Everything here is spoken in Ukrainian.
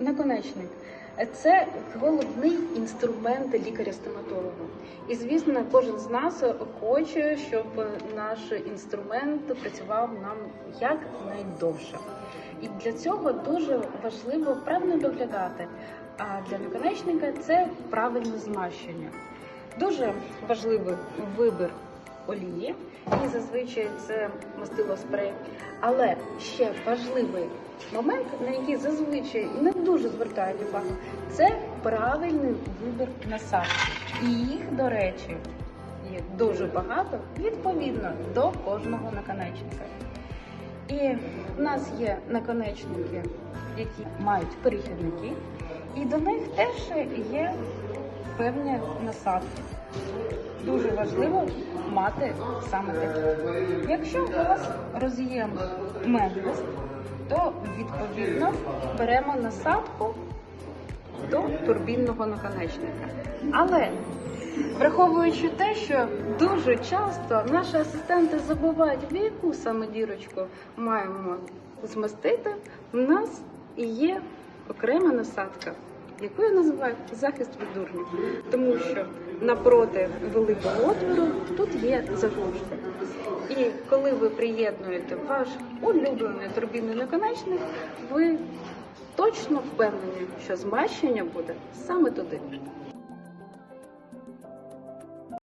Наконечник це головний інструмент лікаря-стоматолога. І звісно, кожен з нас хоче, щоб наш інструмент працював нам якнайдовше. І для цього дуже важливо правильно доглядати. А для наконечника це правильне змащення. Дуже важливий вибір олії, і зазвичай це мастило спрей. Але ще важливий момент, на який зазвичай не дуже звертають увагу, це правильний вибір насадки. І їх, до речі, є дуже багато відповідно до кожного наконечника. І в нас є наконечники, які мають перехідники, і до них теж є певні насадки. Дуже важливо мати саме такі. Якщо у вас роз'єм медвест, то відповідно беремо насадку до турбінного наконечника. Але враховуючи те, що дуже часто наші асистенти забувають, в яку саме дірочку маємо змастити, в нас і є окрема насадка, яку я називаю захист від дурнів, тому що напроти великого отвору тут є заглушка. І коли ви приєднуєте ваш улюблений турбінний наконечник, ви точно впевнені, що змащення буде саме туди.